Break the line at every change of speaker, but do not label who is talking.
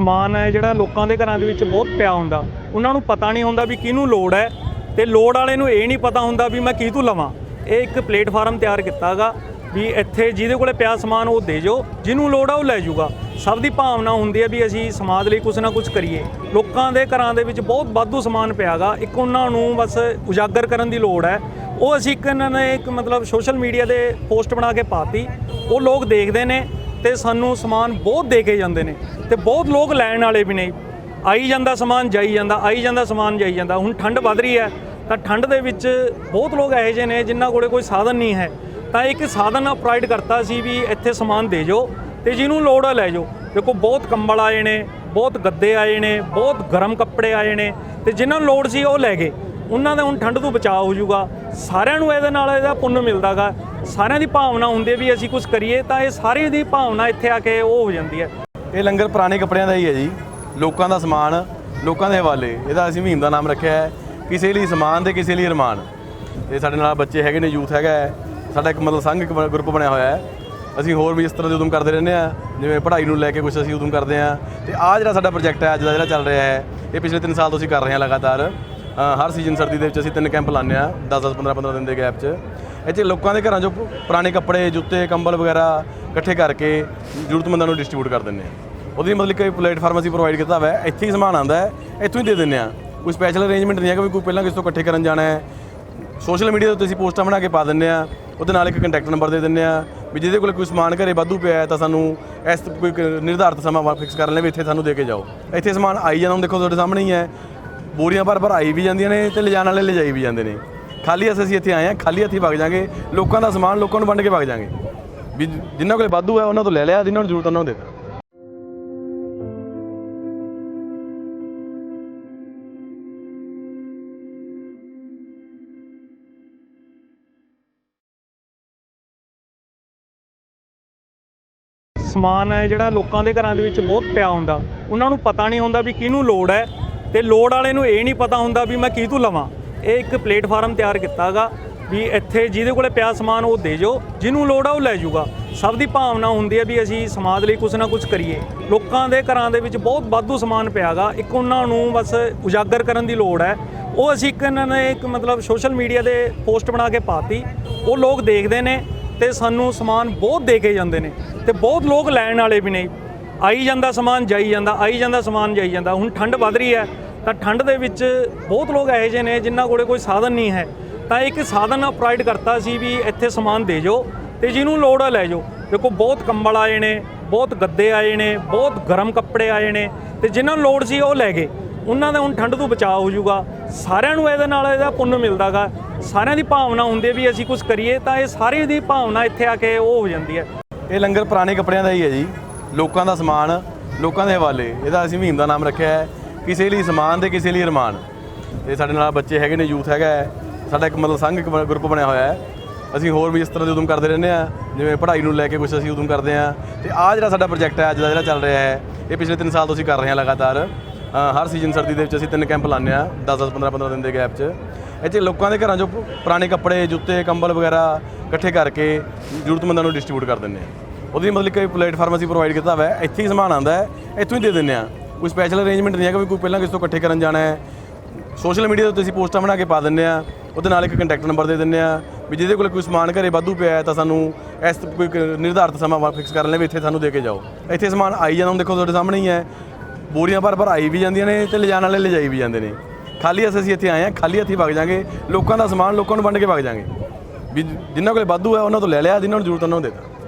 ਸਮਾਨ ਹੈ ਜਿਹੜਾ ਲੋਕਾਂ ਦੇ ਘਰਾਂ ਦੇ ਵਿੱਚ ਬਹੁਤ ਪਿਆ ਹੁੰਦਾ। ਉਹਨਾਂ ਨੂੰ ਪਤਾ ਨਹੀਂ ਹੁੰਦਾ ਵੀ ਕਿਹਨੂੰ ਲੋੜ ਹੈ ਤੇ ਲੋੜ ਵਾਲੇ ਨੂੰ ਇਹ ਨਹੀਂ ਪਤਾ ਹੁੰਦਾ ਵੀ ਮੈਂ ਕੀ ਤੋਂ ਲਵਾਂ। ਇਹ ਇੱਕ ਪਲੇਟਫਾਰਮ ਤਿਆਰ ਕੀਤਾਗਾ ਵੀ ਇੱਥੇ ਜਿਹਦੇ ਕੋਲੇ ਪਿਆ ਸਮਾਨ ਉਹ ਦੇ ਜੋ, ਜਿਹਨੂੰ ਲੋੜ ਆ ਉਹ ਲੈ ਜਾਊਗਾ। ਸਭ ਦੀ ਭਾਵਨਾ ਹੁੰਦੀ ਹੈ ਵੀ ਅਸੀਂ ਸਮਾਜ ਲਈ ਕੁਝ ਨਾ ਕੁਝ ਕਰੀਏ। ਲੋਕਾਂ ਦੇ ਘਰਾਂ ਦੇ ਵਿੱਚ ਬਹੁਤ ਵਾਧੂ ਸਮਾਨ ਪਿਆਗਾ, ਇੱਕ ਉਹਨਾਂ ਨੂੰ ਬਸ ਉਜਾਗਰ ਕਰਨ ਦੀ ਲੋੜ ਹੈ। ਉਹ ਅਸੀਂ ਇੱਕ ਇਹਨਾਂ ਨੇ ਇੱਕ ਮਤਲਬ ਸੋਸ਼ਲ ਮੀਡੀਆ ਦੇ ਪੋਸਟ ਬਣਾ ਕੇ ਪਾਤੀ। ਉਹ ਲੋਕ ਦੇਖਦੇ ਨੇ ਤੇ ਸਾਨੂੰ ਸਮਾਨ ਬਹੁਤ ਦੇ ਕੇ ਜਾਂਦੇ ਨੇ ਤੇ ਬਹੁਤ ਲੋਕ ਲੈਣ ਵਾਲੇ ਵੀ ਨੇ। ਆਈ ਜਾਂਦਾ ਸਮਾਨ, ਜਾਈ ਜਾਂਦਾ, ਆਈ ਜਾਂਦਾ ਸਮਾਨ, ਜਾਈ ਜਾਂਦਾ। ਹੁਣ ਠੰਡ ਵੱਧ ਰਹੀ ਹੈ, ਤਾਂ ਠੰਡ ਦੇ ਵਿੱਚ ਬਹੁਤ ਲੋਕ ਇਹੋ ਜਿਹੇ ਨੇ ਜਿਨ੍ਹਾਂ ਕੋਲੇ ਕੋਈ ਸਾਧਨ ਨਹੀਂ ਹੈ। ਤਾਂ ਇੱਕ ਸਾਧਨ ਪ੍ਰੋਵਾਈਡ ਕਰਤਾ ਸੀ ਵੀ ਇੱਥੇ ਸਮਾਨ ਦੇ ਜੋ ਤੇ ਜਿਹਨੂੰ ਲੋੜ ਆ ਲੈ ਜਾਓ। ਦੇਖੋ, ਬਹੁਤ ਕੰਬਲ ਆਏ ਨੇ, ਬਹੁਤ ਗੱਦੇ ਆਏ ਨੇ, ਬਹੁਤ ਗਰਮ ਕੱਪੜੇ ਆਏ ਨੇ ਤੇ ਜਿਨ੍ਹਾਂ ਨੂੰ ਲੋੜ ਸੀ ਉਹ ਲੈ ਗਏ। ਉਹਨਾਂ ਦਾ ਹੁਣ ਠੰਡ ਤੋਂ ਬਚਾਅ ਹੋ ਜਾਊਗਾ। ਸਾਰਿਆਂ ਨੂੰ ਇਹਦੇ ਨਾਲ ਇਹਦਾ ਪੁੰਨ ਮਿਲਦਾਗਾ। ਸਾਰਿਆਂ ਦੀ ਭਾਵਨਾ ਹੁੰਦੀ ਵੀ ਅਸੀਂ ਕੁਝ ਕਰੀਏ ਤਾਂ ਇਹ ਸਾਰੀ ਦੀ ਭਾਵਨਾ ਇੱਥੇ ਆ ਕੇ ਉਹ ਹੋ ਜਾਂਦੀ ਹੈ।
ਇਹ ਲੰਗਰ ਪੁਰਾਣੇ ਕੱਪੜਿਆਂ ਦਾ ਹੀ ਹੈ ਜੀ। ਲੋਕਾਂ ਦਾ ਸਮਾਨ, ਲੋਕਾਂ ਦੇ ਹਵਾਲੇ। ਇਹਦਾ ਅਸੀਂ ਮੁਹਿੰਮ ਦਾ ਨਾਮ ਰੱਖਿਆ ਹੈ। ਕਿਸੇ ਲਈ ਸਮਾਨ ਤੇ ਕਿਸੇ ਲਈ ਰਮਾਨ ਤੇ ਸਾਡੇ ਨਾਲ ਬੱਚੇ ਹੈਗੇ ਨੇ, ਯੂਥ ਹੈਗਾ ਹੈ। ਸਾਡਾ ਇੱਕ ਮਤਲਬ ਸੰਘ, ਇੱਕ ਗਰੁੱਪ ਬਣਿਆ ਹੋਇਆ ਹੈ। ਅਸੀਂ ਹੋਰ ਵੀ ਇਸ ਤਰ੍ਹਾਂ ਦੇ ਉਦਮ ਕਰਦੇ ਰਹਿੰਦੇ ਆ ਜਿਵੇਂ ਪੜ੍ਹਾਈ ਨੂੰ ਲੈ ਕੇ ਕੁਝ ਅਸੀਂ ਉਦਮ ਕਰਦੇ ਆ ਤੇ ਆਹ ਜਿਹੜਾ ਸਾਡਾ ਪ੍ਰੋਜੈਕਟ ਹੈ, ਅੱਜ ਦਾ ਜਿਹੜਾ ਚੱਲ ਰਿਹਾ ਹੈ, ਇਹ ਪਿਛਲੇ 3 ਸਾਲ ਤੋਂ ਅਸੀਂ ਕਰ ਰਹੇ ਹਾਂ ਲਗਾਤਾਰ। ਹਰ ਸੀਜ਼ਨ ਸਰਦੀ ਦੇ ਵਿੱਚ ਅਸੀਂ ਤਿੰਨ ਕੈਂਪ ਲਾਉਂਦੇ ਆ 10 10 15 15 ਦਿਨ ਦੇ ਗੈਪ 'ਚ। ਇਹ 'ਚ ਲੋਕਾਂ ਦੇ ਘਰਾਂ 'ਚੋਂ ਪੁਰਾਣੇ ਕੱਪੜੇ, ਜੁੱਤੇ, ਕੰਬਲ ਵਗੈਰਾ ਇਕੱਠੇ ਕਰਕੇ ਜ਼ਰੂਰਤਮੰਦਾਂ ਨੂੰ ਡਿਸਟ੍ਰੀਬਿਊਟ ਕਰ ਦਿੰਦੇ ਆ ਉਹਦੀ ਮਤਲਬ ਕਿ ਪਲੇਟਫਾਰਮ ਅਸੀਂ ਪ੍ਰੋਵਾਈਡ ਕੀਤਾ ਹੋਇਆ ਇੱਥੇ ਹੀ ਸਮਾਨ ਆਉਂਦਾ ਹੈ, ਇੱਥੋਂ ਹੀ ਦੇ ਦਿੰਦੇ ਆ ਕੋਈ ਸਪੈਸ਼ਲ ਅਰੇਂਜਮੈਂਟ ਨਹੀਂ ਹੈ ਵੀ ਕੋਈ ਪਹਿਲਾਂ ਕਿਸੇ ਤੋਂ ਇਕੱਠੇ ਕਰਨ ਜਾਣਾ ਹੈ। ਸੋਸ਼ਲ ਮੀਡੀਆ ਤੇ ਅਸੀਂ ਪੋਸਟਾਂ ਬਣਾ ਕੇ ਪਾ ਦਿੰਦੇ ਆ ਉਹਦੇ ਨਾਲ ਇੱਕ ਕੰਟੈਕਟ ਨੰਬਰ ਦੇ ਦਿੰਦੇ ਆ ਵੀ ਜਿਹਦੇ ਕੋਲ ਕੋਈ ਸਮਾਨ ਘਰੇ ਵਾਧੂ ਪਿਆ ਹੈ ਤਾਂ ਸਾਨੂੰ ਇਸ ਕੋਈ ਕ- ਨਿਰਧਾਰਤ ਸਮਾਂ ਫਿਕਸ ਕਰ ਲੈ ਵੀ ਇੱਥੇ ਸਾਨੂੰ ਦੇ ਕੇ ਜਾਓ। ਇੱਥੇ ਸਮਾਨ ਆਈ ਜਾਂਦਾ, ਹੁਣ ਦੇਖੋ ਤੁਹਾਡੇ ਸਾਹਮਣੇ ਹੀ ਹੈ। ਬੋਰੀਆਂ ਭਰ ਭਰ ਆਈ ਵੀ ਜਾਂਦੀਆਂ ਨੇ ਤੇ ਲਿਜਾਣ ਵਾਲੇ ਲਿਜਾਈ ਵੀ ਜਾਂਦੇ ਨੇ। ਖਾਲੀ ਅਸੀਂ ਇੱਥੇ ਆਏ ਆ ਖਾਲੀ ਹੱਥੀ ਵਗ ਜਾਾਂਗੇ। ਲੋਕਾਂ ਦਾ ਸਮਾਨ ਲੋਕਾਂ ਨੂੰ ਵੰਡ ਕੇ ਵਗ ਜਾਾਂਗੇ। ਵੀ ਜਿਨ੍ਹਾਂ ਕੋਲੇ ਵਾਧੂ ਹੈ, ਉਹਨਾਂ ਤੋਂ ਲੈ ਲਿਆ ਜਿਨ੍ਹਾਂ ਨੂੰ ਜ਼ਰੂਰਤ ਉਹਨਾਂ ਨੂੰ ਦੇ ਦਿੱਤਾ।
ਸਮਾਨ ਹੈ ਜਿਹੜਾ ਲੋਕਾਂ ਦੇ ਘਰਾਂ ਦੇ ਵਿੱਚ ਬਹੁਤ ਪਿਆ ਹੁੰਦਾ। ਉਹਨਾਂ ਨੂੰ ਪਤਾ ਨਹੀਂ ਹੁੰਦਾ ਵੀ ਕਿਹਨੂੰ ਲੋੜ ਹੈ। ਤੇ ਲੋੜ ਵਾਲੇ ਨੂੰ ਇਹ ਨਹੀਂ ਪਤਾ ਹੁੰਦਾ ਵੀ ਮੈਂ ਕੀ ਤੋਂ ਲਵਾਂ। ਇਹ ਇੱਕ ਪਲੇਟਫਾਰਮ ਤਿਆਰ ਕੀਤਾਗਾ ਵੀ ਇੱਥੇ ਜਿਹਦੇ ਕੋਲੇ ਪਿਆ ਸਮਾਨ ਉਹ ਦੇ ਜੋ ਜਿਹਨੂੰ ਲੋੜ ਆ ਉਹ ਲੈ ਜਾਊਗਾ। ਸਭ ਦੀ ਭਾਵਨਾ ਹੁੰਦੀ ਹੈ ਵੀ ਅਸੀਂ ਸਮਾਜ ਲਈ ਕੁਝ ਨਾ ਕੁਝ ਕਰੀਏ। ਲੋਕਾਂ ਦੇ ਘਰਾਂ ਦੇ ਵਿੱਚ ਬਹੁਤ ਵਾਧੂ ਸਮਾਨ ਪਿਆਗਾ, ਇੱਕ ਉਹਨਾਂ ਨੂੰ ਬਸ ਉਜਾਗਰ ਕਰਨ ਦੀ ਲੋੜ ਹੈ। ਉਹ ਅਸੀਂ ਇੱਕ ਇਹਨਾਂ ਨੇ ਇੱਕ ਮਤਲਬ ਸੋਸ਼ਲ ਮੀਡੀਆ ਦੇ ਪੋਸਟ ਬਣਾ ਕੇ ਪਾਤੀ, ਉਹ ਲੋਕ ਦੇਖਦੇ ਨੇ ਤੇ ਸਾਨੂੰ ਸਮਾਨ ਬਹੁਤ ਦੇ ਕੇ ਜਾਂਦੇ ਨੇ ਤੇ ਬਹੁਤ ਲੋਕ ਲੈਣ ਵਾਲੇ ਵੀ ਨੇ। ਆਈ ਜਾਂਦਾ ਸਮਾਨ, ਜਾਈ ਜਾਂਦਾ, ਆਈ ਜਾਂਦਾ ਸਮਾਨ, ਜਾਈ ਜਾਂਦਾ। ਹੁਣ ਠੰਡ ਵੱਧ ਰਹੀ ਹੈ, ਤਾਂ ਠੰਡ ਦੇ ਵਿੱਚ ਬਹੁਤ ਲੋਕ ਇਹੋ ਜਿਹੇ ਨੇ ਜਿਨ੍ਹਾਂ ਕੋਲੇ ਕੋਈ ਸਾਧਨ ਨਹੀਂ ਹੈ। ਤਾਂ ਇੱਕ ਸਾਧਨ ਪ੍ਰੋਵਾਈਡ ਕਰਤਾ ਸੀ ਵੀ ਇੱਥੇ ਸਮਾਨ ਦੇ ਜੋ ਤੇ ਜਿਹਨੂੰ ਲੋੜ ਆ ਲੈ ਜਾਓ। ਦੇਖੋ, ਬਹੁਤ ਕੰਬਲ ਆਏ ਨੇ, ਬਹੁਤ ਗੱਦੇ ਆਏ ਨੇ, ਬਹੁਤ ਗਰਮ ਕੱਪੜੇ ਆਏ ਨੇ ਤੇ ਜਿਨ੍ਹਾਂ ਨੂੰ ਲੋੜ ਸੀ ਉਹ ਲੈ ਗਏ। ਉਹਨਾਂ ਦਾ ਹੁਣ ਠੰਡ ਤੋਂ ਬਚਾਅ ਹੋ ਜਾਊਗਾ। ਸਾਰਿਆਂ ਨੂੰ ਇਹਦੇ ਨਾਲ ਇਹਦਾ ਪੁੰਨ ਮਿਲਦਾਗਾ। ਸਾਰਿਆਂ ਦੀ ਭਾਵਨਾ ਹੁੰਦੀ ਵੀ ਅਸੀਂ ਕੁਝ ਕਰੀਏ ਤਾਂ ਇਹ ਸਾਰੀ ਦੀ ਭਾਵਨਾ ਇੱਥੇ ਆ ਕੇ ਉਹ ਹੋ ਜਾਂਦੀ ਹੈ।
ਇਹ ਲੰਗਰ ਪੁਰਾਣੇ ਕੱਪੜਿਆਂ ਦਾ ਹੀ ਹੈ ਜੀ। ਲੋਕਾਂ ਦਾ ਸਮਾਨ ਲੋਕਾਂ ਦੇ ਹਵਾਲੇ। ਇਹਦਾ ਅਸੀਂ ਮੁਹਿੰਮ ਦਾ ਨਾਮ ਰੱਖਿਆ ਹੈ। ਕਿਸੇ ਲਈ ਸਮਾਨ ਤੇ ਕਿਸੇ ਲਈ ਰਮਾਨ ਤੇ ਸਾਡੇ ਨਾਲ ਬੱਚੇ ਹੈਗੇ ਨੇ, ਯੂਥ ਹੈਗਾ ਹੈ। ਸਾਡਾ ਇੱਕ ਮਤਲਬ ਸੰਘ ਇੱਕ ਗਰੁੱਪ ਬਣਿਆ ਹੋਇਆ ਹੈ। ਅਸੀਂ ਹੋਰ ਵੀ ਇਸ ਤਰ੍ਹਾਂ ਦੇ ਉਦਮ ਕਰਦੇ ਰਹਿੰਦੇ ਆ ਜਿਵੇਂ ਪੜ੍ਹਾਈ ਨੂੰ ਲੈ ਕੇ ਕੁਝ ਅਸੀਂ ਉਦਮ ਕਰਦੇ ਆ ਤੇ ਆਹ ਜਿਹੜਾ ਸਾਡਾ ਪ੍ਰੋਜੈਕਟ ਹੈ, ਅੱਜ ਦਾ ਜਿਹੜਾ ਚੱਲ ਰਿਹਾ ਹੈ, ਇਹ ਪਿਛਲੇ 3 ਸਾਲ ਤੋਂ ਅਸੀਂ ਕਰ ਰਹੇ ਹਾਂ ਲਗਾਤਾਰ। ਹਰ ਸੀਜ਼ਨ ਸਰਦੀ ਦੇ ਵਿੱਚ ਅਸੀਂ ਤਿੰਨ ਕੈਂਪ ਲਾਉਂਦੇ ਆ 10 10 15 15 ਦਿਨ ਦੇ ਗੈਪ 'ਚ। ਇਹ 'ਚ ਲੋਕਾਂ ਦੇ ਘਰਾਂ 'ਚੋਂ ਪੁਰਾਣੇ ਕੱਪੜੇ, ਜੁੱਤੇ, ਕੰਬਲ ਵਗੈਰਾ ਇਕੱਠੇ ਕਰਕੇ ਜ਼ਰੂਰਤਮੰਦਾਂ ਨੂੰ ਡਿਸਟ੍ਰੀਬਿਊਟ ਕਰ ਦਿੰਦੇ ਆ ਉਹਦੀ ਮਤਲਬ ਕਿ ਪਲੇਟਫਾਰਮ ਅਸੀਂ ਪ੍ਰੋਵਾਈਡ ਕੀਤਾ ਹੋਇਆ ਹੈ। ਇੱਥੇ ਹੀ ਸਮਾਨ ਆਉਂਦਾ ਹੈ। ਇੱਥੋਂ ਹੀ ਦੇ ਦਿੰਦੇ ਆ ਕੋਈ ਸਪੈਸ਼ਲ ਅਰੇਂਜਮੈਂਟ ਨਹੀਂ ਹੈਗਾ ਵੀ ਕੋਈ ਪਹਿਲਾਂ ਕਿਸੇ ਤੋਂ ਇਕੱਠੇ ਕਰਨ ਜਾਣਾ ਹੈ। ਸੋਸ਼ਲ ਮੀਡੀਆ ਤੇ ਅਸੀਂ ਪੋਸਟਾਂ ਬਣਾ ਕੇ ਪਾ ਦਿੰਦੇ ਆ ਉਹਦੇ ਨਾਲ ਇੱਕ ਕੰਟੈਕਟ ਨੰਬਰ ਦੇ ਦਿੰਦੇ ਆ ਵੀ ਜਿਹਦੇ ਕੋਲ ਕੋਈ ਸਮਾਨ ਘਰੇ ਵਾਧੂ ਪਿਆ ਹੈ ਤਾਂ ਸਾਨੂੰ ਇਸ ਕੋਈ ਨਿਰਧਾਰਤ ਸਮਾਂ ਫਿਕਸ ਕਰ ਲੈ ਵੀ ਇੱਥੇ ਸਾਨੂੰ ਦੇ ਕੇ ਜਾਓ। ਇੱਥੇ ਸਮਾਨ ਆਈ ਜਾਂਦਾ ਹੁਣ ਦੇਖੋ ਤੁਹਾਡੇ ਸਾਹਮਣੇ ਹੀ ਹੈ। ਬੋਰੀਆਂ ਭਰ ਭਰ ਆਈ ਵੀ ਜਾਂਦੀਆਂ ਨੇ ਤੇ ਲਿਜਾਣ ਵਾਲੇ ਲਿਜਾਈ ਵੀ ਜਾਂਦੇ ਨੇ। ਖਾਲੀ ਅਸੀਂ ਇੱਥੇ ਆਏ ਆ ਖਾਲੀ ਹੱਥੀ ਵਗ ਜਾਾਂਗੇ। ਲੋਕਾਂ ਦਾ ਸਮਾਨ ਲੋਕਾਂ ਨੂੰ ਵੰਡ ਕੇ ਵਗ ਜਾਾਂਗੇ। ਵੀ ਜਿਨ੍ਹਾਂ ਕੋਲੇ ਵਾਧੂ ਹੈ ਉਹਨਾਂ ਤੋਂ ਲੈ ਲਿਆ ਜਿਨ੍ਹਾਂ ਨੂੰ ਜ਼ਰੂਰਤ ਉਹਨਾਂ ਨੂੰ ਦੇ ਦਿੱਤਾ।